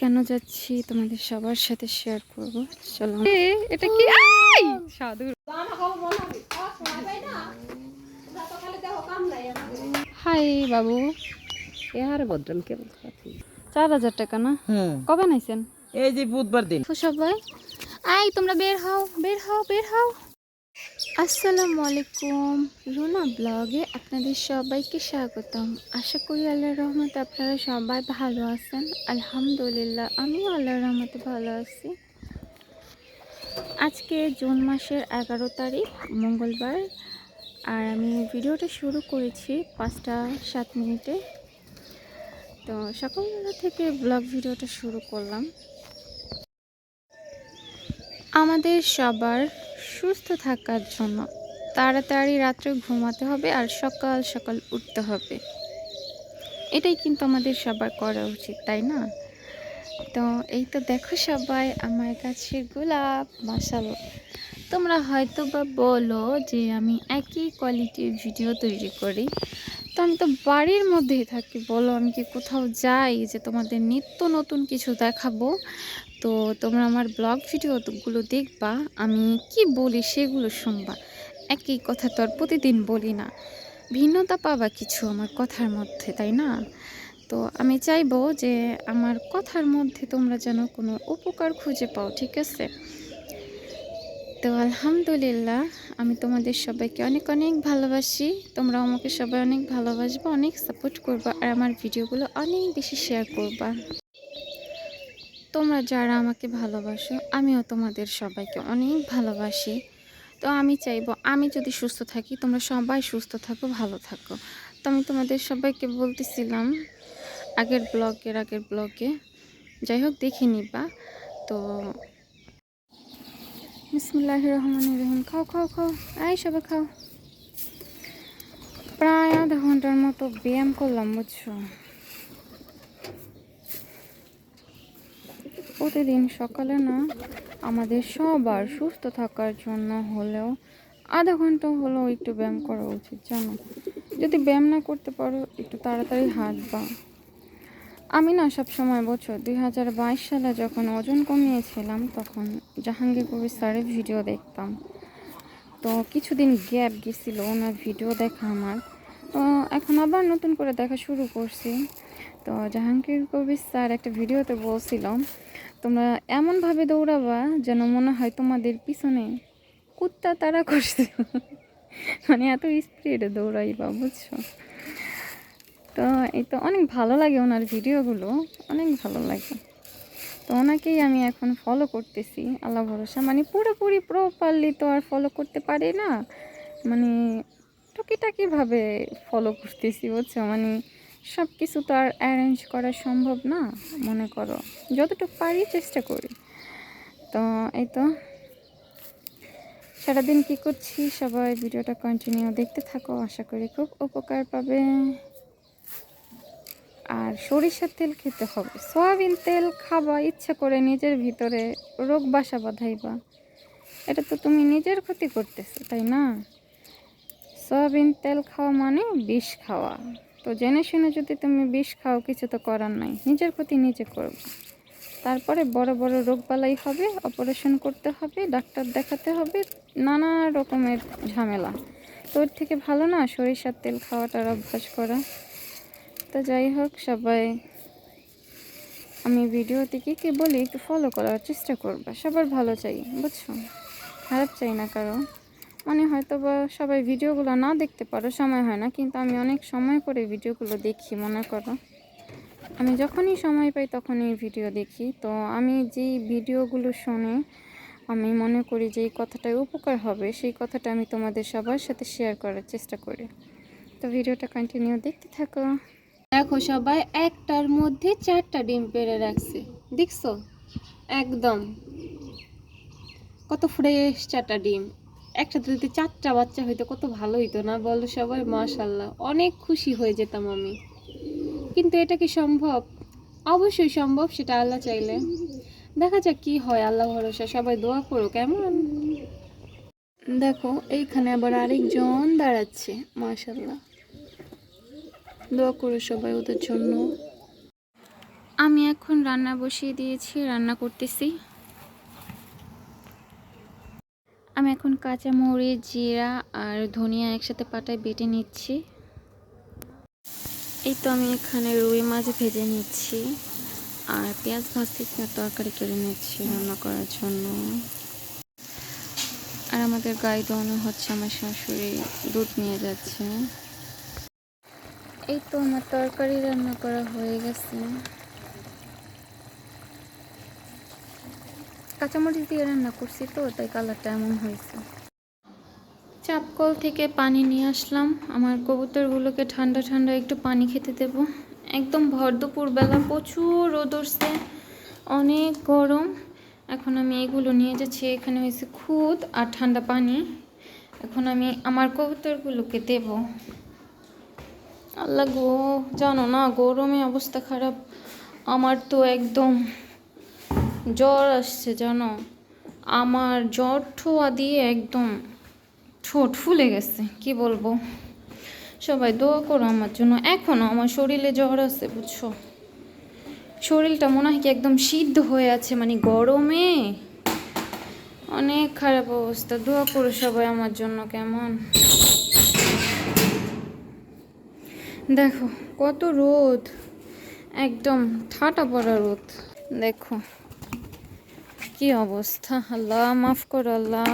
কেন যাচ্ছি তোমাদের সবার সাথে শেয়ার করব? চলো। এটা কি? আই! সাধু হাই বাবু। আর বদরম কেমন চার হাজার টাকা না? কবে নাইছেন? এই যে বুধবার দিন। সবাই আই তোমরা বের হও বের হও বের হও। আসসালামু আলাইকুম। রুনা ব্লগে আপনাদের সবাইকে স্বাগতম। আশা করি আল্লাহর রহমতে আপনারা সবাই ভালো আছেন। আলহামদুলিল্লাহ, আমিও আল্লাহর রহমতে ভালো আছি। আজকে জুন মাসের এগারো তারিখ, মঙ্গলবার। আর আমি ভিডিওটা শুরু করেছি পাঁচটা সাত মিনিটে। তো সকালবেলা থেকে ব্লগ ভিডিওটা শুরু করলাম। আমাদের সবার সুস্থ থাকার জন্য। তাড়াতাড়ি রাত্রে ঘুমাতে হবে আর সকাল সকাল উঠতে হবে। এটাই কিন্তু আমাদের সবার করা উচিত, তাই না? তো এই তো দেখো সবাই, আমার কাছে গোলাপ মশাল তোমরা হয়তো বা বলো যে আমি একই কোয়ালিটির ভিডিও তৈরি করি। তো আমি তো বাড়ির মধ্যেই থাকি, বলো আমি কি কোথাও যাই যে তোমাদের নিত্য নতুন কিছু দেখাবো? তো তোমরা আমার ব্লগ ভিডিওগুলো দেখবা, আমি কি বলি সেগুলো শুনবা। একই কথা তো আর প্রতিদিন বলি না। ভিন্নতা পাবা কিছু আমার কথার মধ্যে, তাই না? তো আমি চাইব যে আমার কথার মধ্যে তোমরা যেন কোনো উপকার খুঁজে পাও, ঠিক আছে? তো আলহামদুলিল্লাহ, আমি তোমাদের সবাইকে অনেক অনেক ভালোবাসি। তোমরা আমাকে সবাই অনেক ভালোবাসবা, অনেক সাপোর্ট করবা, আর আমার ভিডিওগুলো অনেক বেশি শেয়ার করবা। তোমরা যারা আমাকে ভালোবাসো, আমিও তোমাদের সবাইকে অনেক ভালোবাসি। তো আমি চাইব, আমি যদি সুস্থ থাকি, তোমরা সবাই সুস্থ থাকো, ভালো থাকো। তো আমি তোমাদের সবাইকে বলতেছিলাম, আগের ব্লগের, আগের ব্লগে। যাই হোক, দেখে নিবা। তো বিসমুল্লাহ রহমান রহিম। খাও খাও খাও। আই সবাই, খাও। প্রায় আধা ঘণ্টার মতো ব্যায়াম করলাম, বুঝছ? প্রতিদিন সকালে না আমাদের সবার সুস্থ থাকার জন্য হলেও আধা ঘণ্টা হলেও একটু ব্যায়াম করা উচিত, জানো? যদি ব্যায়াম না করতে পারো, একটু তাড়াতাড়ি হাঁটবা। আমি না সব সময় বছর দুই হাজার বাইশ সালে যখন ওজন কমিয়েছিলাম, তখন জাহাঙ্গীর কবির স্যারের ভিডিও দেখতাম। তো কিছুদিন গ্যাপ গেছিল ওনার ভিডিও দেখা আমার। তো এখন আবার নতুন করে দেখা শুরু করছি। তো জাহাঙ্গীর কবির স্যার একটা ভিডিওতে বলছিলাম, তোমরা এমনভাবে দৌড়াবা যেন মনে হয় তোমাদের পিছনে কুত্তা তারা করছে। মানে এত স্পিডে দৌড়াইবা, বুঝছ? তো এই তো অনেক ভালো লাগে ওনার ভিডিওগুলো, অনেক ভালো লাগে। তো ওনাকেই আমি এখন ফলো করতেছি, আল্লাহ ভরসা। মানে পুরোপুরি প্রপারলি তো আর ফলো করতে পারি না মানে টুকিটাকিভাবে ফলো করতেছি, বুঝছ? মানে সব কিছু তো আর অ্যারেঞ্জ করা সম্ভব না, মনে করো। যতটুকু পারি চেষ্টা করি। তো এই তো। সারাদিন কী করছি সবাই ভিডিওটা কন্টিনিউ দেখতে থাকো, আশা করি খুব উপকার পাবে। আর সরিষার তেল খেতে হবে। সয়াবিন তেল খাবা, ইচ্ছা করে নিজের ভিতরে রোগ বাসা বাঁধাইবা। এটা তো তুমি নিজের ক্ষতি করতেছো, তাই না? সয়াবিন তেল খাওয়া মানে বিষ খাওয়া। তো জেনে শুনে যদি তুমি বিষ খাও, কিছু তো করার নাই। নিজের ক্ষতি নিজে করবে। তারপরে বড় বড় রোগবালাই হবে অপারেশন করতে হবে, ডাক্তার দেখাতে হবে, নানা রকমের ঝামেলা। তো ওর থেকে ভালো না, সরিষার তেল খাওয়াটার অভ্যাস করা। তো যাই হোক, সবাই, আমি ভিডিওতে কী কী বলি একটু ফলো করার চেষ্টা করবা। সবার ভালো চাই, বুঝছ? খারাপ চাই না কারও। মানে হয়তো বা সবাই ভিডিওগুলো না দেখতে পারো, সময় হয় না, কিন্তু আমি অনেক সময় করে ভিডিওগুলো দেখি, মনে করো। আমি যখনই সময় পাই তখনই ভিডিও দেখি। তো আমি যেই ভিডিওগুলো শুনে আমি মনে করি যে এই কথাটায় উপকার হবে, সেই কথাটা আমি তোমাদের সবার সাথে শেয়ার করার চেষ্টা করি। তো ভিডিওটা কন্টিনিউ দেখতে থাকো। দেখো সবাই, একটার মধ্যে চারটা ডিম পেড়ে রাখছে, দেখছ? একদম। কত ফ্রেশ চারটা ডিম। একসাথে যদি চারটা বাচ্চা হইতো, কত ভালো হইতো না বলো সবাই? মাশাল্লাহ অনেক খুশি হয়ে যেতাম আমি। কিন্তু এটা কি সম্ভব? অবশ্যই সম্ভব, সেটা আল্লাহ চাইলে। দেখা যাক কি হয়, আল্লাহ ভরসা। সবাই দোয়া করো, কেমন? দেখো, এইখানে আবার আরেকজন দাঁড়াচ্ছে মাশাল্লাহ দোয়া করো সবাই ওদের জন্য। আমি এখন রান্না বসিয়ে দিয়েছি, রান্না করতেছি। আমি এখন কাঁচা মরিচ, জিরা আর ধনিয়া একসাথে পাটায় বেটে নিচ্ছি। এই তো আমি এখানে রুই মাছ ভেজে নিচ্ছি আর পেঁয়াজ ভাজতেছি আর তরকারি কেড়ে নিচ্ছি রান্না করার জন্য। আর আমাদের গায়ে দোয়ানো হচ্ছে আমার শাশুড়ি দুধ নিয়ে যাচ্ছে। এই তো আমার তরকারি রান্না করা হয়ে গেছে। কাঁচামরিচ দিয়ে রান্না করছি তো, তাই কালারটা এমন হয়েছে। চাপকল থেকে পানি নিয়ে আসলাম। আমার কবুতরগুলোকে ঠান্ডা ঠান্ডা একটু পানি খেতে দেব। একদম ভর দুপুরবেলা প্রচুর রোদ উঠছে, অনেক গরম। এখন আমি এগুলো নিয়ে যাচ্ছি, এখানে হয়েছে খুদ আর ঠান্ডা পানি। এখন আমি আমার কবুতরগুলোকে দেব। আল্লাহ গো, জানো না গরমে অবস্থা খারাপ। আমার তো একদম জ্বর আসছে, জানো? আমার জ্বর ঠোয়া দিয়ে একদম ঠোঁট ফুলে গেছে, কি বলব? সবাই দোয়া করো আমার জন্য। এখনও আমার শরীরে জ্বর আছে, বুঝছ? শরীরটা মনে হয় কি একদম সিদ্ধ হয়ে আছে মানে গরমে। অনেক খারাপ অবস্থা। দোয়া করো সবাই আমার জন্য কেমন। দেখো, কত রোদ। একদম ঠাটা পড়া রোদ। দেখো কি অবস্থা? আল্লাহ, মাফ করো আল্লাহ।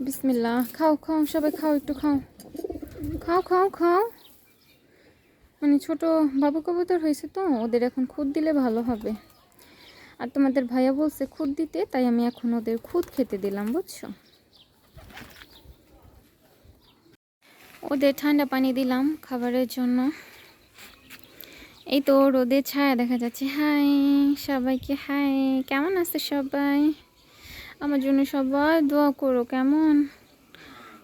বিসমিল্লা খাও খাও, সবাই খাও, একটু খাও। খাও খাও খাও। মানে ছোট বাবু কবুতর হয়েছে তো, ওদের এখন খুদ দিলে ভালো হবে। আর তোমাদের ভাইয়া বলছে খুদ দিতে, তাই আমি এখন ওদের খুদ খেতে দিলাম, বুঝছ? ওদের ঠান্ডা পানি দিলাম খাবারের জন্য। এই তো রোদে ছায়া দেখা যাচ্ছে। হাই, সবাইকে হাই। কেমন আছে সবাই? আমার জন্য সবাই দোয়া করো, কেমন?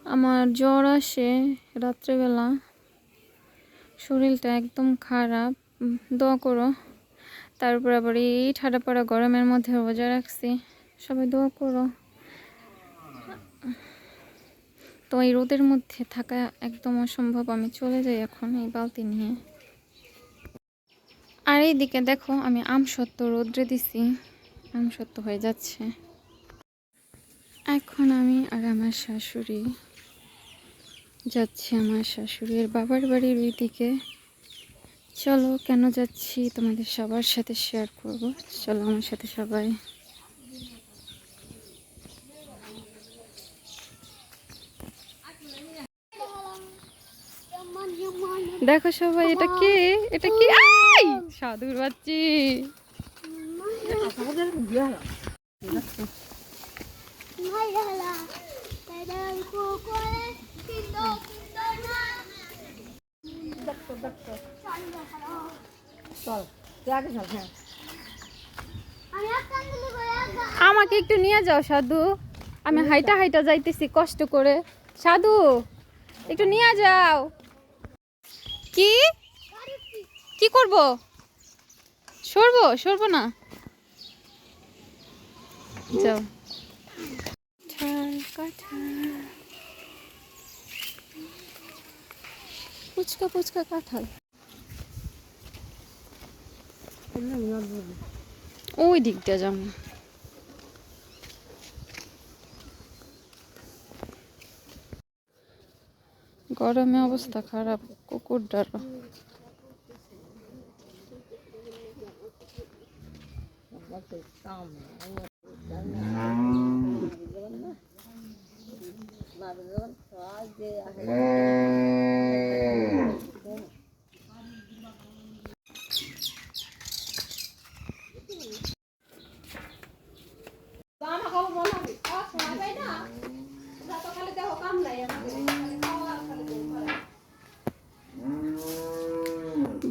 আমার জ্বর আসে রাত্রেবেলা। শরীরটা একদম খারাপ। দোয়া করো। তারপর আবার এই ঠাডা পড়া গরমের মধ্যে রোজা রাখছি। সবাই দোয়া করো। তো এই রোদের মধ্যে থাকা একদম অসম্ভব। আমি চলে যাই এখন এই বালতি নিয়ে। আর এইদিকে দেখো, আমি আম সত্য রোদ্রে দিছি। আম সত্য হয়ে যাচ্ছে। এখন আমি আর আমার শাশুড়ি যাচ্ছি আমার শাশুড়ির বাবার বাড়ির ওই দিকে চলো, কেন যাচ্ছি তোমাদের সবার সাথে শেয়ার করব। চলো আমার সাথে সবাই। দেখো সবাই, এটা কে? এটা কি? সাধুর বাচ্চি। আমাকে একটু নিয়ে যাও, সাধু। আমি হাইটা হাইটা যাইতেছি, কষ্ট করে। সাধু, একটু নিয়ে যাও। কি? কি করব? সরবো সরবো না। যাও। পুচকা পুচকা কাঁঠাল। ওই দিকটা যাব গরমে অবস্থা খারাপ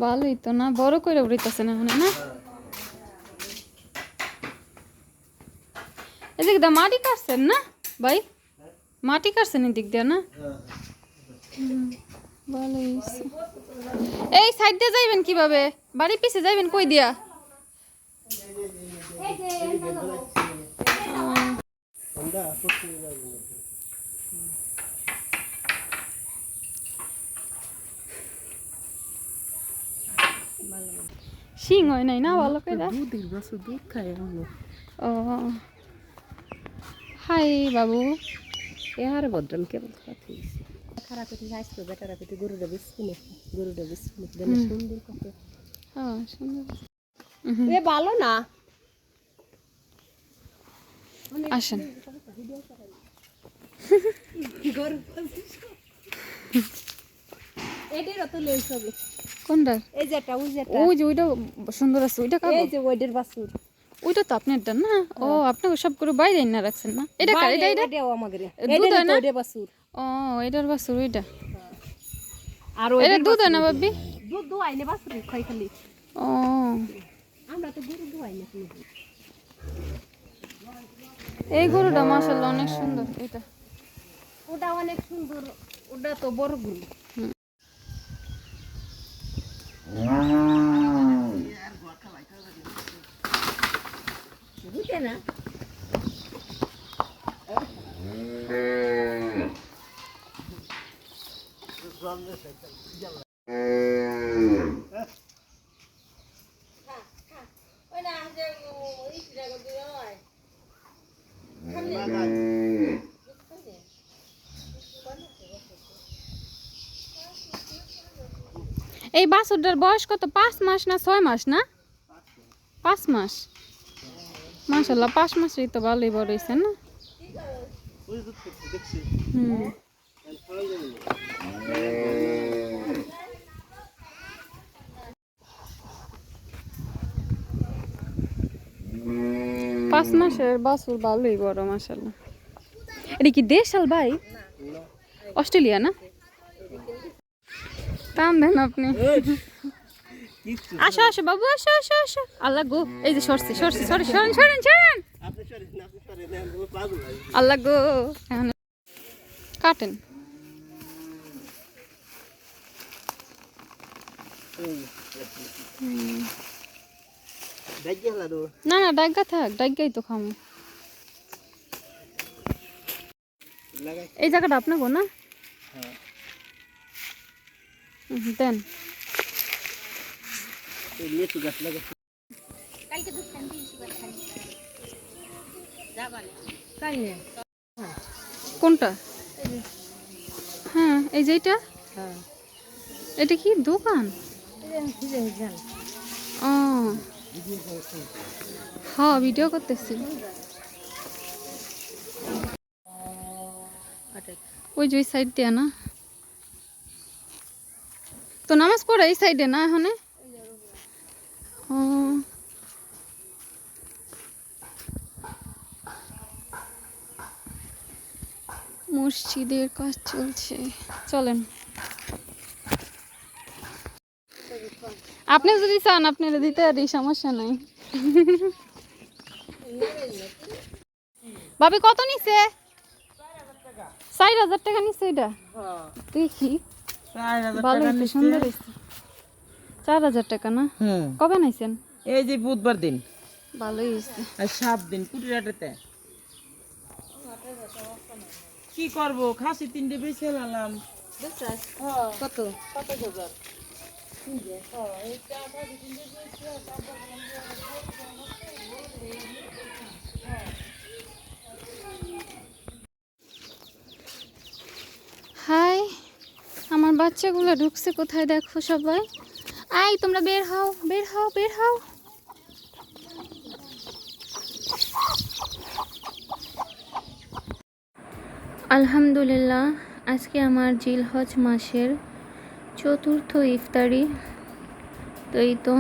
ভালোই তো না বড় করে উড়িতেছে না না? এদিক দিয়ে মাটি কাটছেন না? ভাই? মাটি কাটছেন এদিক দিয়ে না। এই সাইড দিয়ে যাইবেন কীভাবে? বাড়ি পিছে যাইবেন কই দিয়া? শিং হয় নাই না ভালো করে? দুধ খায় ও বাবু। এহার বদরাম কেবল কথা হয়েছে খারাপ করে আসতো বেটারা পেটে গরুটা বেশি গরুটা বেশি সুন্দর কত হ্যাঁ সুন্দর। এ ভালো না। আসেন। গরু এটারও তো লেই সবে। কোনটা এই ওই ওই যে ওইটা সুন্দর আছে ওইটা এই যে ওইটার বাসুর ওইটা তো আপনারটা না? ও আপনি সব করে বাইরে না রাখছেন না? এটা কার? এটা এটা? আমাদের। দুধ না? ওইটা বাসুর ও এটার বাসুর ওইটা? আর এটা দুধ না বাব্বি দুধ দোয়াই না বাসুর খাই খালি। ও। আমরা তো গরু দোয়াই না এই গরুটা মাসাল্লাহ অনেক সুন্দর এটা। ওটা অনেক সুন্দর ওটা তো বড় গরু বুঝে না এই বাছুরটার বয়স কত? পাঁচ মাস না ছয় মাস না? পাঁচ মাস। মাসাল্লাহ পাঁচ মাসই তো ভালোই বড় হয়েছে না? হুম। পাঁচ মাসের বাছুর ভালোই বড় মাসাল্লাহ এটা কি দেশাল ভাই? অস্ট্রেলিয়া না? টান দেন আপনি। আসো আসো বাবু, আসো আসো আসো। আল্লাহ গো, এই যে সরছে সরছে সরে সরেন সরেন সরেন। আল্লাহ গো কাটেন। হুম। না না ডাইগা থাক ডাইগাই তো খামো এই জায়গাটা আপনার গো না? হুম, দেন। কোনটা? হ্যাঁ এই যে এটা? হ্যাঁ। এটা কি? দোকান? ও। হ্যাঁ ভিডিও করতেছি। ওই যে ওই সাইড দিয়ে না। তো নামাজ পড়ে এই সাইডে না এখানে? ও। মসজিদের কাজ চলছে। চলেন। আপনি যদি চান আপনারা দিতে পারি সমস্যা নাই। ভাবি কত নিছে? চার হাজার টাকা নিছে এটা। দেখি। ভালো সুন্দর চার হাজার টাকা না? কবে নাইছেন? এই যে বুধবার দিন। ভালোই হয়েছে আর সাত দিন কুটিরাটাতে কি করব? খাসি তিনটে বেছে লালাম। কত? হাই, আমার বাচ্চাগুলো ঢুকছে কোথায় দেখো সবাই? আই, তোমরা বের হও বের হও বের হও। আলহামদুলিল্লাহ, আজকে আমার জিলহজ মাসের চতুর্থ ইফতারি। তো এই তো।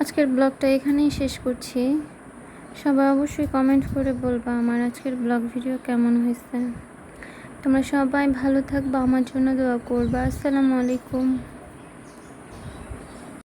আজকের ব্লগটা এখানেই শেষ করছি। সবাই অবশ্যই কমেন্ট করে বলবা আমার আজকের ব্লগ ভিডিও কেমন হয়েছে। তোমরা সবাই ভালো থাকবা, আমার জন্য দোয়া করবা। আসসালামু আলাইকুম।